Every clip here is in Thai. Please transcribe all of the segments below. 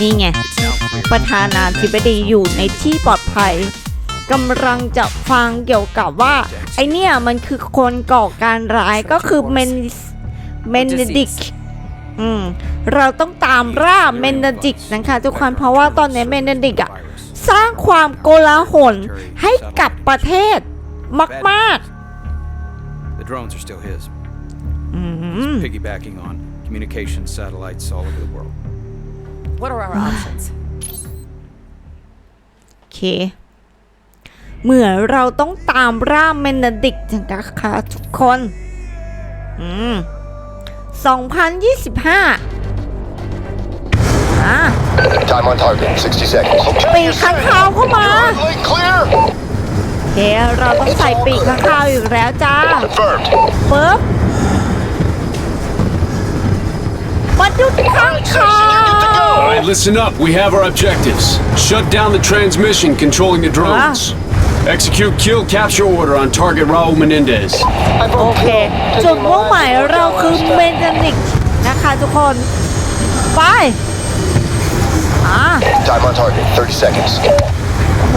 นี่ไง It's now clear. ประธานาธิบดีอยู่ในที่ปลอดภัยกำลังจะฟังเกี่ยวกับว่า ไอเนี่ยมันคือคนก่อการร้ายก็คือเมนเมนดิกอืมเราต้องตามล่าเมนดิกนะคะทุกคนเพราะว่าตอนนี้เมนดิกอะ Virus. สร้างความโกลาหลให้กับประเทศมาก The drones are still his. ๆอืม Piggybacking on communication satellites all over the world. What are our options? โอเค เหมือนเราต้องตามร่าเมนดิกนะคะทุกคน อืม2025อ่า Time on target, 60 seconds. ปีกข้างคาวเข้ามา Lane clear! โอเค เราต้องใส่ปีกข้างคาวอีกแล้วจ้า Confirmed. ปึ๊บ มาดูข้างคาว All right, listen up. We have our objectives. Shut down the transmission controlling the drones. Execute kill capture order on target Raul Menendez. โอเค จุดมุ่งหมายเราคือเมนดิกนะคะทุกคน ไป อ่า Time on target, 30 seconds. โห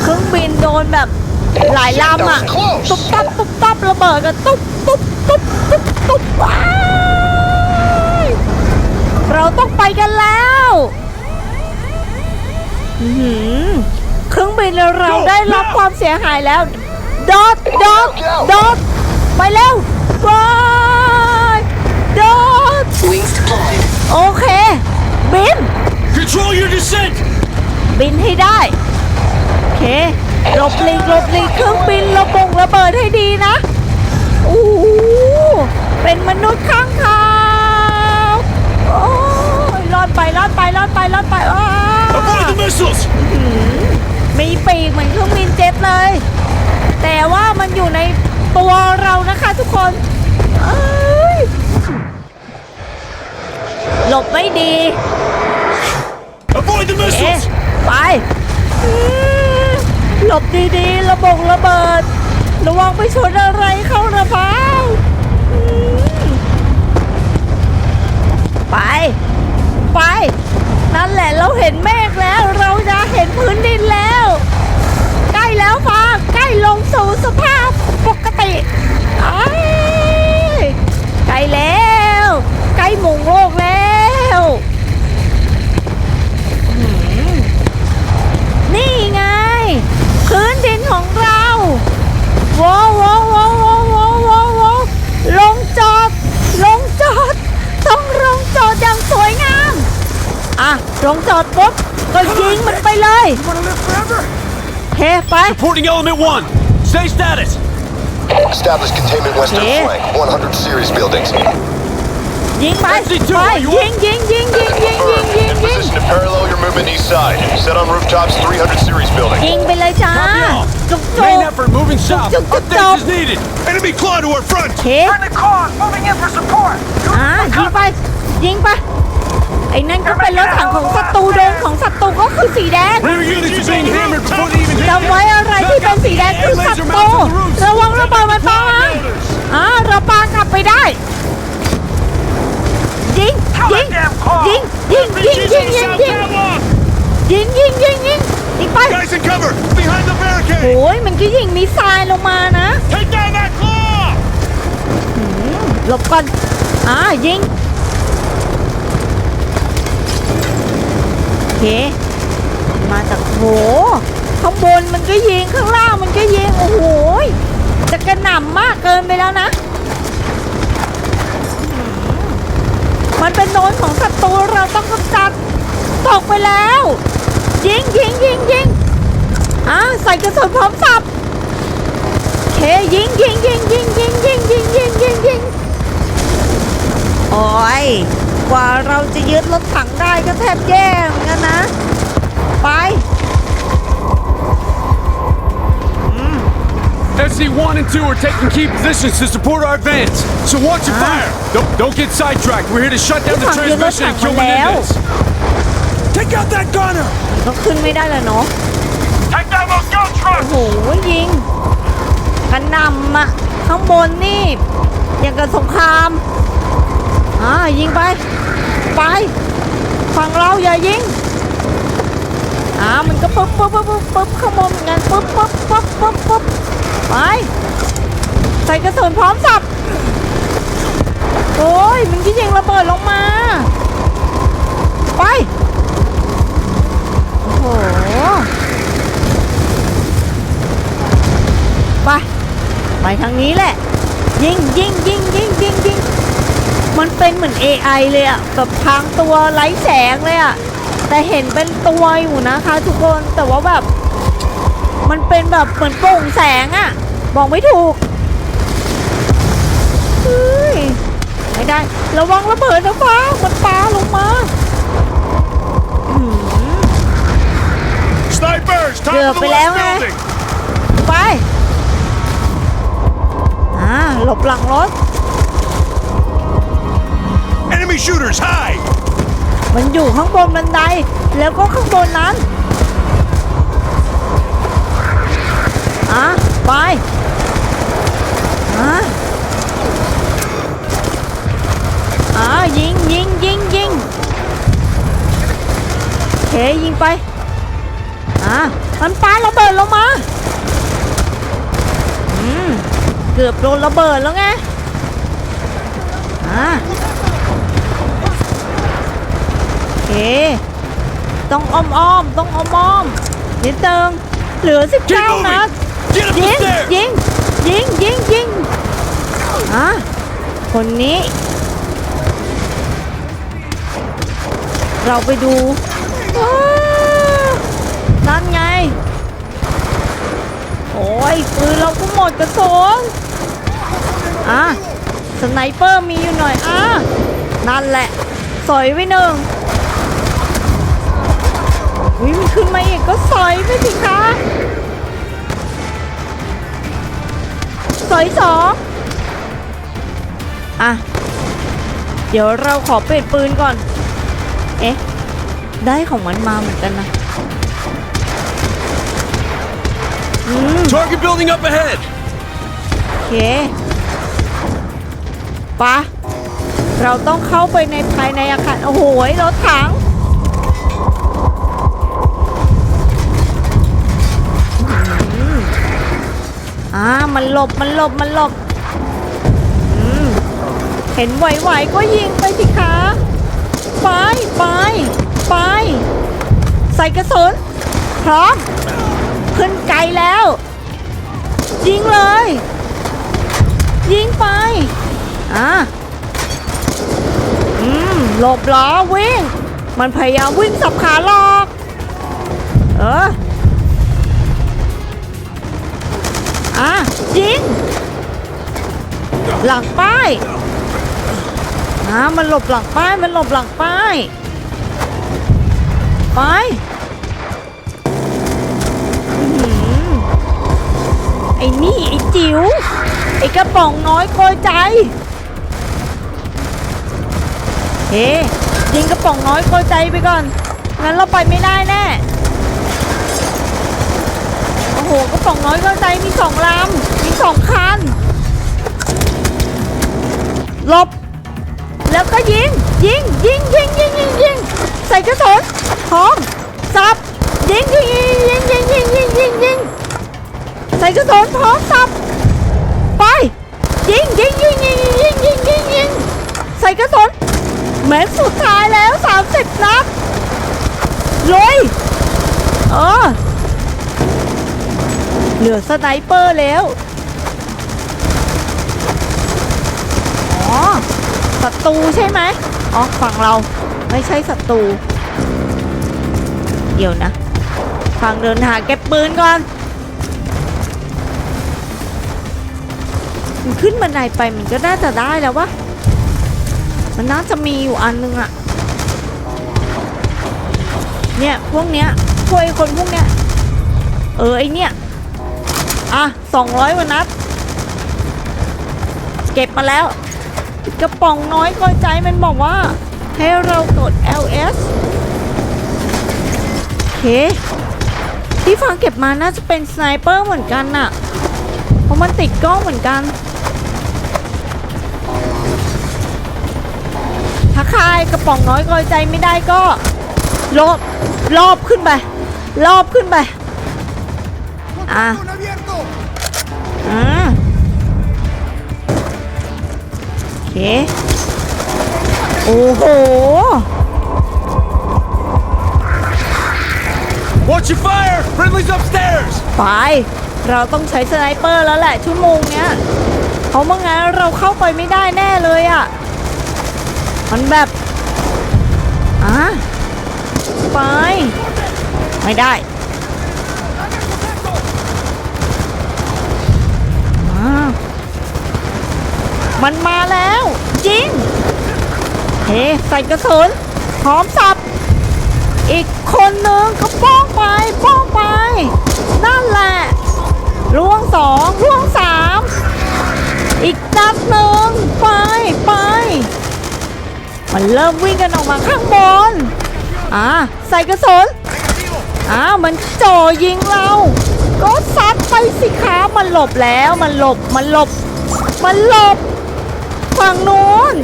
เครื่องบินโดนแบบหลายลำอะตุ๊บตับตุ๊บตับระเบิดกันตุ๊บตุ๊บตุ๊บตุ๊บตุ๊บ กันแล้วอื้อหือเครื่องบินเราได้รับความเสียหายแล้วโดดโดดโดดไปเร็วว้ายโดด Wings deployed. โอเค บิน Control your descent! บินให้ได้ โอเคหลบหลีกหลบหลีกเครื่องบินระบงระเบิดให้ดีนะโอ้โหเป็นมนุษย์ข้างคาวโอ้ยรอ ดไปรอดไปรอดไปรอดไปว้า Avoid the missiles! มีปีกเหมือนเครื่องบินเจ็ตเลย แต่ว่ามันอยู่ในตัวเรานะคะทุกคนเอ้ยหลบไม่ดี Avoid the เอ๊ะ missiles! ไปอื้อหลบดีๆ ระบงระเบิด ระวังไปชนอะไรเข้าระเบ้าอื้อไป ไป นั่นแหละเราเห็นเมฆแล้ว เราจะเห็นพื้นดินแล้ว ใกล้แล้วฟ้าใกล้ลงสู่สภาพปกติใกล้แล้ว ใกล้หมุงโลกแล้วนี่ไง พื้นดินของเราโว้วโว้โว้วโว้โว้วโว้วโวลงจอด ลงจอด ต้องลงจอดอย่างสวยงาม อ่ะ ลงจอดปุ๊บ ก็ยิงมันไปเลยเฮ้ไป Reporting element one. Stay status. Establish containment western Yeah. flank, 100 series buildings. ยิงไป FC2, ไป are you ยิงยิงยิงยิงยิงยิง Confirmed. ยิง In ยิง position to parallel your movement east side. Set on rooftops, 300 series building. ยิงไปเลยจ้า Copy all. จุกจุ Main ก effort moving south. Jump, jump, Updates jump. is needed. Enemy claw to our front. เค Friendly cause moving in for support. อ่ายิงไป ยิงไป ไ อ้นั่นก็เป็นรถถังของศัตรูโดนของศัตรูก็คือสีแดง Rear units are being hammered before they even hit จำไว้อะไรที่เป็นสีแดงคือศัตรูระวังระเบิดมันปามาอ่าเราปากลับไปได้ ยิง ยิง ยิง ยิง ยิง ยิง ยิง ยิง ยิง ยิง ยิง ยิงยิงไป Guys in cover. Behind the barricade. โอ้ยมันก็ยิงมิสไซล์ลงมานะ Take down that claw. หลบก่อนอ่ายิง โอ เค มาจากโหข้างบนมันก็ยิงข้างล่างมันก็ยิงโอ้โหจะกระหน่ำมากเกินไปแล้วนะ มันเป็นโนนของศัตรูเราต้องกำจัดตกไปแล้ว ยิงยิงยิงยิงอ่าใส่กระสุนพร้อมสับเคยิงยิงยิงยิงยิงยิงยิงยิงยิงยิงโอ้ย กว่าเราจะยึดรถถังได้ก็แทบแย่เหมือนกันนะ ไป SC1 and 2 are taking key positions to support our advance. So watch your fire. Don't, don't get sidetracked. We're here to shut down the Fuck, you look transmission and like kill one now. Menendez. Take out that gunner. ก็ขึ้นไม่ได้แล้วเนาะ Take down those gun โอ้ trucks. โหยิงกระหน่ำอะข้างบนนี่อย่างกับสงคราม อ่ายิงไป ไป ฝั่งเราอย่ายิง อ่ามันก็ปุ๊บปุ๊บปุ๊บปุ๊บปุ๊บขโมยเหมือนกันปุ๊บปุ๊บปุ๊บปุ๊บปุ๊บไป ใส่กระสุนพร้อมสับ โอ้ยมันก็ยิงระเบิดลงมา ไป โอ้โห ไป ไปทางนี้แหละ ยิงยิงยิงยิงยิงยิง มันเป็นเหมือน AI เลยอะแบบทางตัวไร้แสงเลยอะแต่เห็นเป็นตัวอยู่นะคะทุกคนแต่ว่าแบบ มันเป็นแบบเหมือนโปร่งแสงอะบอกไม่ถูกเฮ้ยไม่ได้ ระวังระเบิดนะฟ้ามันปาลงมาอื้อหือ Snipers, top Được, of the phải left leo ngay. building. ไป อ่า หลบหลังรถ Enemy shooters, hide. มันอยู่ข้างบนบันได แล้วก็ข้างบนนั้น อะ ไป อะ อะ ยิงยิงยิงยิงเคยิงไป อะ มันปาระเบิดลงมา อืม เกือบโดนระเบิดแล้วไง อะ เค ต้องอ้อมอ้อมๆต้องอ้อมอ้อมๆนิดเติงเหลือสิบ Keep เก้า moving. นัด Get up ยิ the ง stairs. ยิงยิงยิงยิงอะคนนี้ เราไปดูอ้านั่นไง โอ้ยปืนเราก็หมดกระสุนอะสไนเปอร์มีอยู่หน่อยอะนั่นแหละ สอยไปหนึ่ง วิมันขึ้นมาอีกก็สอยไปสิคะสอยสองอะ เดี๋ยวเราขอเปลี่ยนปืนก่อน เอ๊ะ ได้ของมันมาเหมือนกันนะอืม Target building up ahead. โอเคปะเราต้องเข้าไปในภายในอาคาร โอ้โห รถถัง อ่ามันหลบมันหลบมันหลบเห็นไหวๆก็ยิงไปสิคะไปไปไป ใส่กระสุนพร้อม ขึ้นไกลแล้ว ยิงเลย ยิงไป อะอืมหลบล้อวิ่ง มันพยายามวิ่งสับขาหลอก เออ อะยิง หลังป้ายอะมันหลบหลังป้าย มันหลบหลังป้าย ไปอื้อหือไอ้นี่ ไอ้จิ๋ว ไอ้กระป๋องน้อยโกยใจ เฮ้ยิงกระป๋องน้อยโกยใจไปก่อน งั้นเราไปไม่ได้แน่ โหกระป๋องน้อยกยใจมีสองลำมีสองคันหลบ แล้วก็ยิง ยิง ยิง ยิง ยิง ยิงยิงใส่กระสุนพร้อมสับ ยิง ยิง ยิง ยิง ยิง ยิง ยิง ยิง ใส่กระสุนพร้อมสับ ไป ยิง ยิง ยิง ยิง ยิง ยิง ยิง ยิง ใส่กระสุนแม็กซ์สุดท้ายแล้ว 30 นัด ลุย เออ เหลือสไนเปอร์แล้ว อ๋อศัตรูใช่ไหมอ๋อฝั่งเราไม่ใช่ศัตรู เดี๋ยวนะฝั่งเดินหาเก็บปืนก่อนมันขึ้นบันไดไปมันก็น่าจะได้แล้ววะ มันน่าจะมีอยู่อันนึงอะเนี่ยพวกเนี้ยพวกไอ้คนพวกเนี้ย เออไอเนี่ย อะสองร้อยกว่านัด เก็บมาแล้ว กระป๋องน้อยก็ใจมันบอกว่า ให้เรากด LS โอเค ที่ฟังเก็บมาน่าจะเป็นสไนเปอร์เหมือนกันน่ะ เพราะมันติดกล้องเหมือนกันถ้าใครกระป๋องน้อยก้อยใจไม่ได้ก็รอบรอบขึ้นไป รอบขึ้นไป อะ อ่าโอเค โอ้โห Watch your fire! Friendly's upstairs! ไป เราต้องใช้สไนเปอร์แล้วแหละชั่วโมงเนี้ยเพราะเมื่องั้นเราเข้าไปไม่ได้แน่เลยอะ่ะ มันแบบอะไป ไม่ได้อ่า มันมาแล้ว จริง เฮ้ใส่กระสุนพร้อมสับ อีกคนหนึ่งก็ป้องไปป้องไป นั่นแหละล่วงสองล่วงสามอีกนัดหนึ่งไปไป มันเริ่มวิ่งกันออกมาข้างบนอ่าใส่กระสุนอ่ามันจ่อยิงเรา ก็ซัดไปสิคะมันหลบแล้วมันหลบมันหลบ มันหลบฝั่งนู้น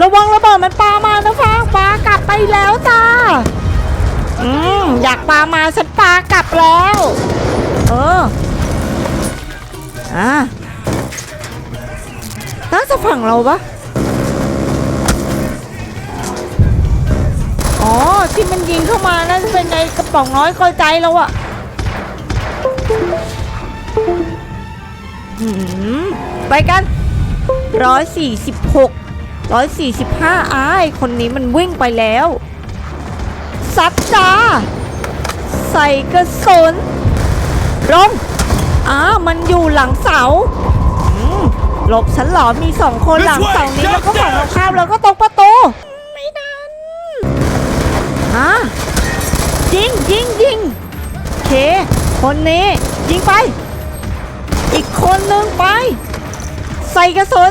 ระวังระเบิดมันปามานะฟ้าปากลับไปแล้วจ้าอืมอยากปามาฉันปากลับแล้ว เอออะน่าจะฝั่งเราปะอ๋อที่มันยิงเข้ามาน่าจะเป็นในกระป๋องน้อยคอยใจเราอะ ไปกันร้อยสี่สิบหกร้อยสี่สิบห้าอ้ายคนนี้มันวิ่งไปแล้วซัดจ้าใส่กระสุนลงอ่ามันอยู่หลังเสาอืมหลบฉันเหรอมีสองคนหลังเสานี้แล้วก็ฝั่งตรงข้ามแล้วก็ตรงประตูไม่ทันอ่ายิงยิงยิงโอเค คนนี้ยิงไป อีกคนหนึ่งไป ใส่กระสุน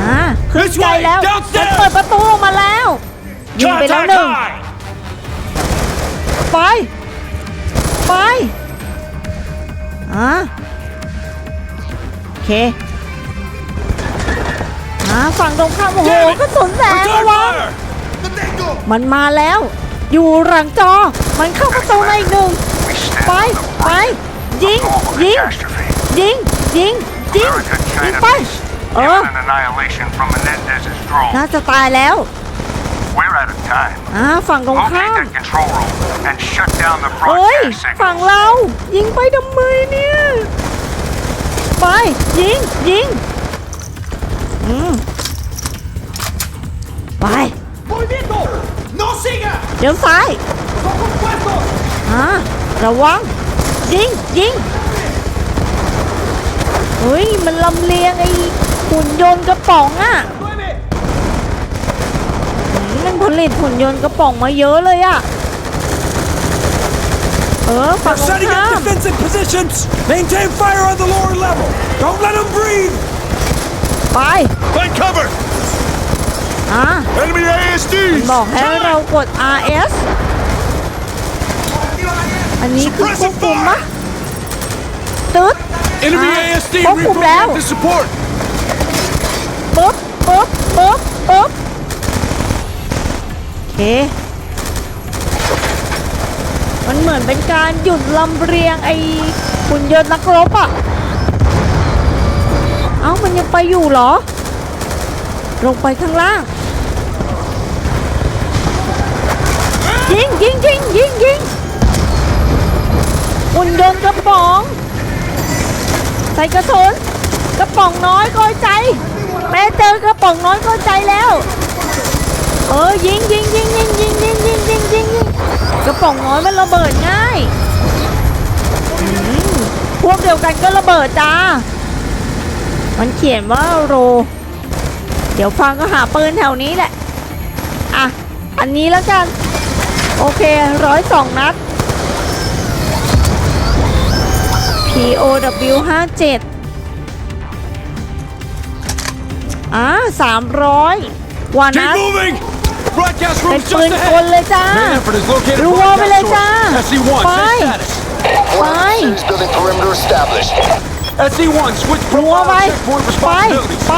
อ่าขึ้นใจแล้ว Downstairs ฉันเปิดประตูออกมาแล้วยิงไปแล้วหนึ่ง high! ไป ไปอ่าโอเคอ่าฝั่งตรงข้ามโอ้โห Damn it ก็สนแสง Return ระวัง fire! มันมาแล้ว อยู่หลังจอ มันเข้าประตูในอีกหนึ่ง ไป ไป ยิง ยิง ยิง ยิง ยิง ยิงไป เออ Given an annihilation from Menendez's drone. น่าจะตายแล้ว We're out of time. อ่า ฝั่งตรงข้าม Locate that control room and shut down the เฮ้ย broadcast ฝั่ง signal. เรา ยิงไปทำไมเนี่ย ไป ยิง ยิง อืม ไป ¡Movimiento! ¡No siga! เดี๋ยวซ้ายอ่าระวัง ยิงยิงเฮ้ย มันลำเลียงไอ้หุ่นยนต์กระป๋องอะอืมมันผลิตหุ่นยนต์กระป๋องมาเยอะเลยอะเออฝั่ง We're ตรง setting ข้า up ม defensive positions! Maintain fire on the lower level! Don't let them breathe! ไป Find cover! อ่า Enemy ASDs! บอกให้เรากด RS อันนี้คือควบคุมปะตึ๊ด Enemy Ah, ASD ควบคุมแล้ว reporting to support! ปึ๊บปึ๊บปึ๊บปึ๊บโอเค มันเหมือนเป็นการหยุดลำเรียงไอ้หุ่นยนต์นักรบอะเอ้า มันยังไปอยู่เหรอ ลงไปข้างล่าง ยิงยิงยิงยิงยิง หุ่นยนต์กระป๋อง ใส่กระสุนกระป๋องน้อยก้อยใจแม่เจอกระป๋องน้อยก้อยใจแล้ว เออยิงยิงยิงยิงยิงยิงยิงยิงยิงยิงกระป๋องน้อยมันระเบิดง่ายพวกเดียวกันก็ระเบิดจ้า มันเขียนว่าโร เดี๋ยวฟังก็หาปืนแถวนี้แหละ อะ อันนี้แล้วกัน โอเคร้อยสองนัด POW 57อ่าสามร้อยวัน Keep นัด moving! Broadcast เป็น room's ปืน just กล ahead! เลยจ้า Main effort is located รัวไปเลยจ้า SC1, ไป check status. Bye. Series building perimeter established. SC1, switch รัว profile ไป checkpoint ไป responsibilities. ไป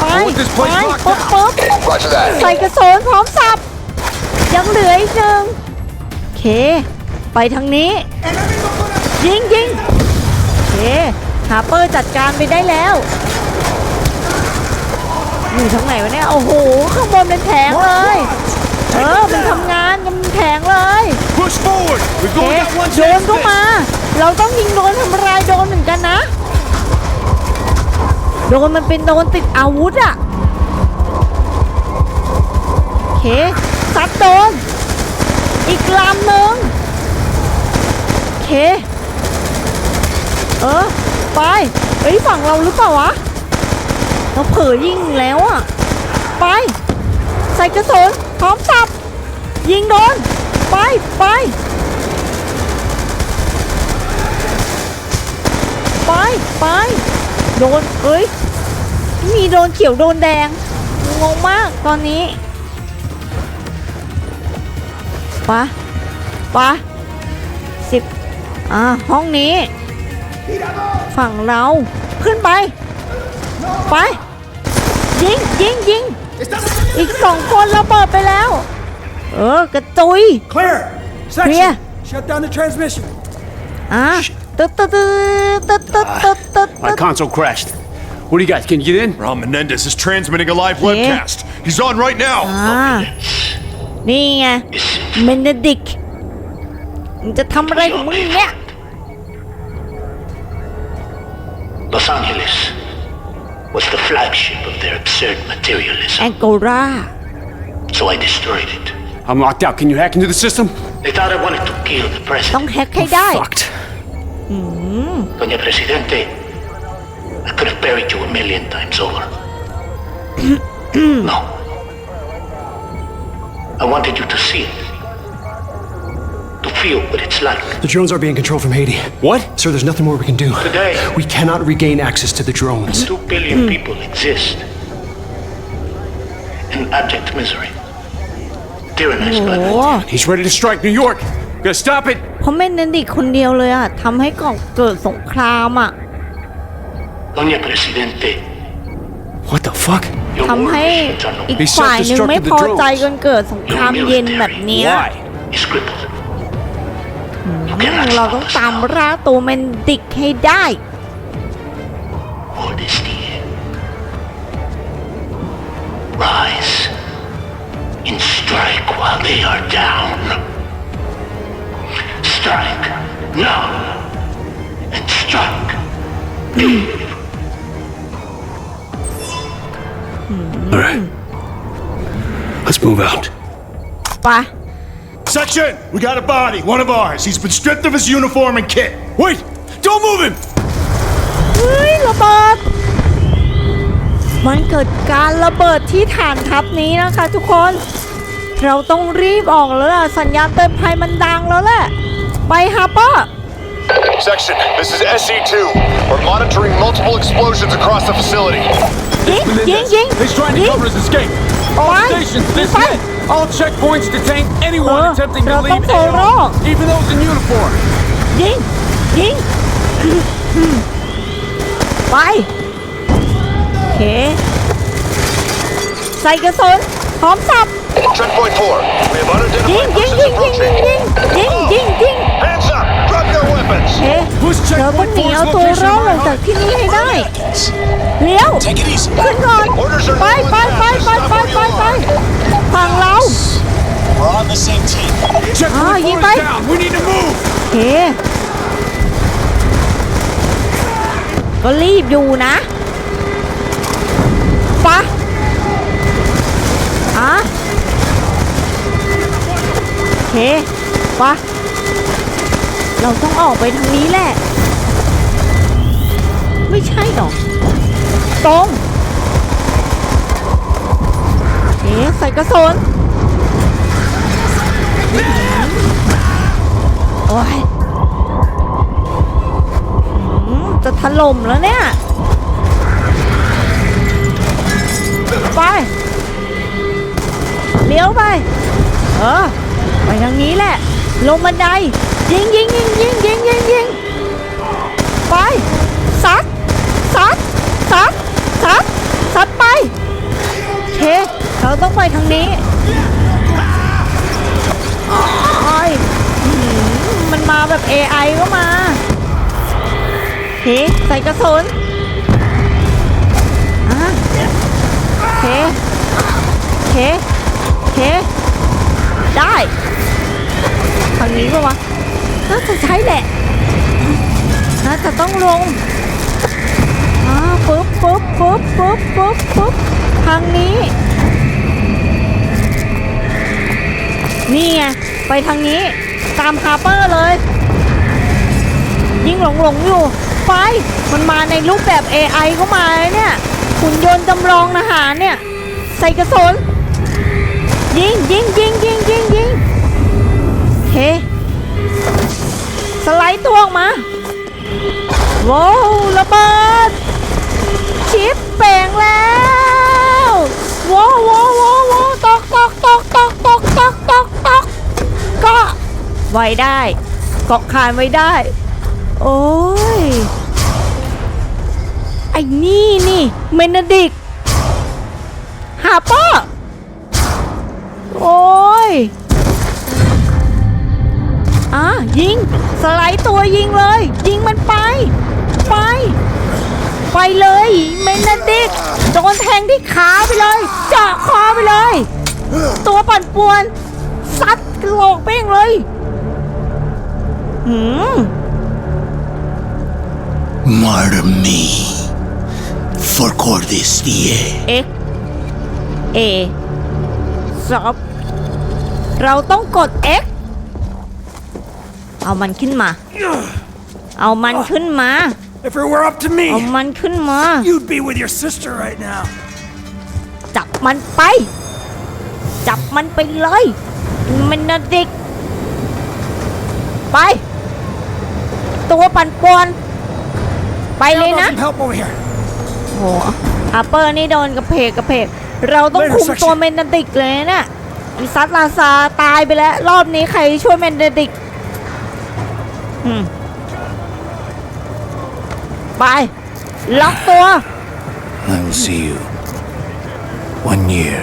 ไป Hold this ไป place locked ปึ๊บ down. ปึ๊บ Roger that. ใส่กระสุนพร้อมสับ ยังเหลืออีกหนึ่งโอเค ไปทางนี้ ยิงยิงโอเค ฮาร์เปอร์จัดการไปได้แล้ว อยู่ทางไหนวะเนี่ย โอ้โห ข้างบนเป็นแผงเลย เออ มันทำงานกันเป็นแผงเลย Push forward! We've โอเค only got one โดน chance ก็ this. มา เราต้องยิงโดนทำลายโดนเหมือนกันนะ โดนมันเป็นโดนติดอาวุธอะโอเคซัดโดน อีกลำหนึ่งโอเค เออ ไปเอ้ยฝั่งเราหรือเปล่าวะ เราเผลอยิงแล้วอะไป ใส่กระสุนพร้อมสับ ยิงโดน ไปไป ไปไป โดน เอ้ย มีโดนเขียวโดนแดง งงมากตอนนี้ปะปะสิบอ่าห้องนี้ ฝั่งเราขึ้นไป ไป ยิงยิงยิงอีกสองคนระเบิดไปแล้ว เออกระจุย Clear! Section! Clear. Shut down the transmission. อะตึ๊ดตึ๊ดตึ๊ดตึ๊ดตึ๊ดตึ๊ดตึ๊ด My console crashed. What do you guys? Can you get in? Ron Menendez is transmitting a live Yeah. webcast. He's on right now. อ่านี่ไงเมนดิกมึงจะทำอะไรของมึงเนี่ย Los Angeles was the flagship of their absurd แอ materialism, งโกรา so I destroyed it. I'm locked out. Can you hack into the system? They thought I wanted to kill the ต้อง president. แฮกให้ได้ Fucked. Doña Presidente, I could have buried you a million times over. no. I wanted you to see it. To feel what it's like. The drones are being controlled from Haiti. What? Sir, there's nothing more we can do. Today, We cannot regain access to the drones. two billion people exist in abject misery, tyrannized by โอ้ the He's ready to strike New York. Gotta stop it. เพราะเมนดิกคนเดียวเลยอะทำให้ก่อเกิดสงครามอะ Doña Presidente, What the fuck? your ทำให้ war missions are no อีก He ฝ่ายหนึ่งไม่ self-destructed the พอใจ drones. จนเกิดสงครามเย็นแบบเนี้ย Why? is crippled. เรา stop ต้อง us ตาม now. ล่าตัวเมนดิกให้ได้ Modesty. Rise Section, we got a body, one of ours. He's been stripped of his uniform and kit. Wait! Don't move him! เฮ้ยระเบิด มันเกิดการระเบิดที่ฐานทัพนี้นะคะทุกคน เราต้องรีบออกแล้วล่ะ สัญญาณเตือนภัยมันดังแล้วแหละ ไปฮาร์เปอร์ Section, this is SE2. We're monitoring multiple explosions across the facility. ยิงยิงยิง He's trying to ยิง cover his escape. ไป All stations, ยิง this ไป hit. All checkpoints detain anyone Uh, attempting to เราต้อง leave โผล่รอบ AO, even those in uniform. ยิงยิงไปโอเคใส่กระสุนพร้อมสับ Checkpoint 4. We have ยิง unidentified ยิง persons ยิงยิง approaching. ยิงยิงยิงยิงยิง Hands up! Drop your weapons! เฮ้ Push เราต้อง checkpoint หนี four's เอาตัวร location อด by ออกจาก heart. ที่นี่ให้ได้เลี้ยว Take it easy. ขึ้นก่อน Orders are ไป no ไป one ไป fast. ไป Stop ไป where ไป you ไป are. ฝั่งเรา We're on the same team. Checkpoint Ah, four you is bye. down. We need to move. โอเคก็รีบอยู่นะปะอะโอเคปะ เราต้องออกไปทางนี้แหละ ไม่ใช่หรอกตรงเอ๊ะใส่กระสนโอ้ยจะถล่มแล้วเนี่ย ไปเลี้ยวไป เออ ไปทางนี้แหละ ลงบันได ยิงยิงยิงยิงยิงยิงยิงไปซัดซัดซัดซัดซัดไปเคเขาต้องไปทางนี้โอ้ยมันมาแบบ AI ก็มาเคใส่กระสุนเคเคเคได้ทางนี้ปะวะ น่าจะใช้แหละน่าจะต้องลงอ่าปุ๊บปุ๊บปุ๊บปุ๊บปุ๊บปุ๊บทางนี้ นี่ไงไปทางนี้ตามฮาร์เปอร์เลย ยิ่งหลงหลงอยู่ไปมันมาในรูปแบบ AI เข้ามาเนี่ยหุ่นยนต์จำลองทหารเนี่ย ใส่กระสุนยิงยิงยิงยิงยิง ตัวออกมาว้าวระเบิดชิปแปลงแล้วว้าวว้าวว้าวตกตกตกตกตกตกตกตกก็ไว้ได้เกาะคานไว้ได้ โอ้ยไอ้นี่นี่เมนดิก สไลด์ตัวยิงเลย ยิงมันไป ไป ไปเลยเมนดิกโดนแทงที่ขาไปเลย เจาะคอไปเลย ตัวปั่นป่วนซัดกระโหลกเป้งเลยหืม Murder me. For Cordis DA. X A ซับเราต้องกด X เอามันขึ้นมา เอามันขึ้นมา If it were up to เอา me, มันขึ้นมา you'd be with your sister right now. จับมันไป จับมันไปเลย มันนดิกไป ตัวปั่นป่วน ไปเลย Now, นะ some help over here. โหอาเปอร์นี่โดนกระเพกกระเพก เราต้องคุมตัวเมนดิกเลยนะอีซัตลาซาตายไปแล้ว รอบนี้ใครช่วยเมนดิกอืม ไป ล็อกตัว I will see you. One year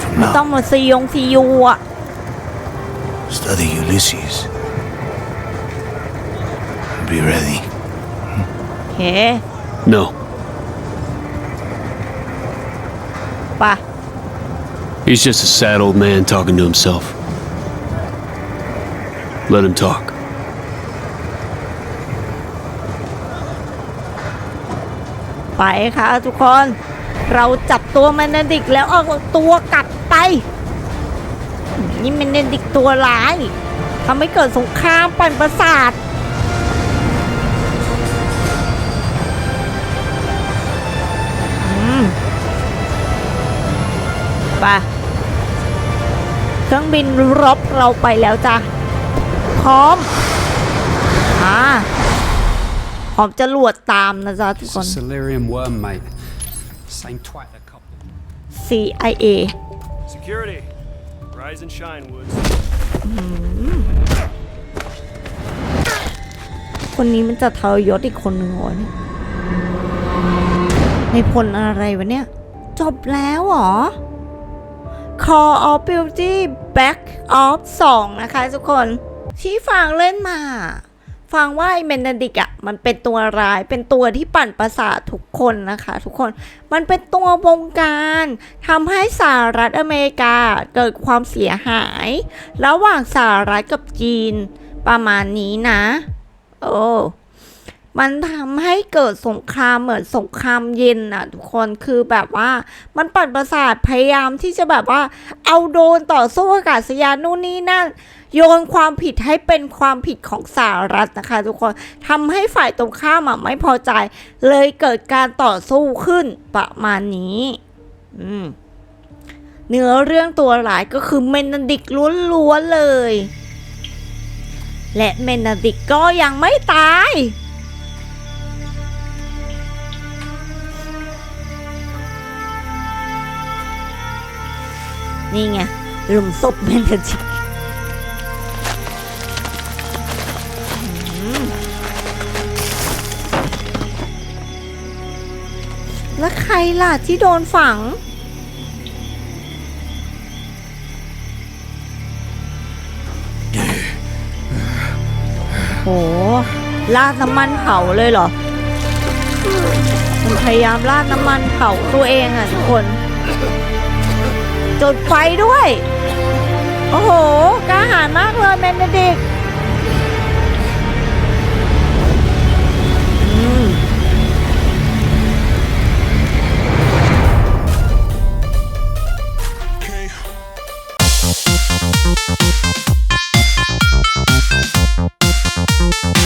from ไม่ต้องมาซียงซียูอ่ะ Study Ulysses. Be ready. เฮ้ No. ไป He's just a sad old man talking to himself. Let him talk. ไปค่ะทุกคน เราจับตัวเมนนดิกแล้วเอาตัวกลับไป นี่เมนนดิกตัวร้ายทำให้เกิดสงครามปั่นประสาทไปเครื่องบินรบเราไปแล้วจ้ะ พร้อม อ่า อมจะลวดตามนะจ๊ะทุก It's คน a Solarium worm, mate. Same twat that couple. CIA Security. Rise and shine, Woods. คนนี้มันจะทรยศอีกคนหนึ่งเหรอเนี่ยในพลอะไรวะเนี่ย จบแล้วเหรอ Call of Duty Back of 2 นะคะทุกคนที่ฟังเล่นมา ฟังว่าไอ้เมนดิกอะมันเป็นตัวร้ายเป็นตัวที่ปั่นประสาททุกคนนะคะ ทุกคนมันเป็นตัววงการทำให้สหรัฐอเมริกาเกิดความเสียหาย ระหว่างสหรัฐกับจีนประมาณนี้นะ โอ้มันทำให้เกิดสงครามเหมือนสงครามเย็นน่ะทุกคนคือแบบว่ามันปั่นประสาทพยายามที่จะแบบว่า เอาโดนต่อสู้อากาศยานนู่นนี่นั่น โยนความผิดให้เป็นความผิดของสหรัฐนะคะ ทุกคนทำให้ฝ่ายตรงข้ามอะไม่พอใจ เลยเกิดการต่อสู้ขึ้นประมาณนี้ อืมเนื้อเรื่องตัวหลายก็คือเมนดิกล้วนๆเลย และเมนดิกก็ยังไม่ตาย นี่ไงหลุมศพเมนดิก แล้วใครล่ะที่โดนฝังอโหราดน้ำมันเผาเลยเหรอ มันพยายามราดน้ำมันเผาตัวเองอะทุกคน จุดไฟด้วย โอ้โหกล้าหาญมากเลยเมนเดดิก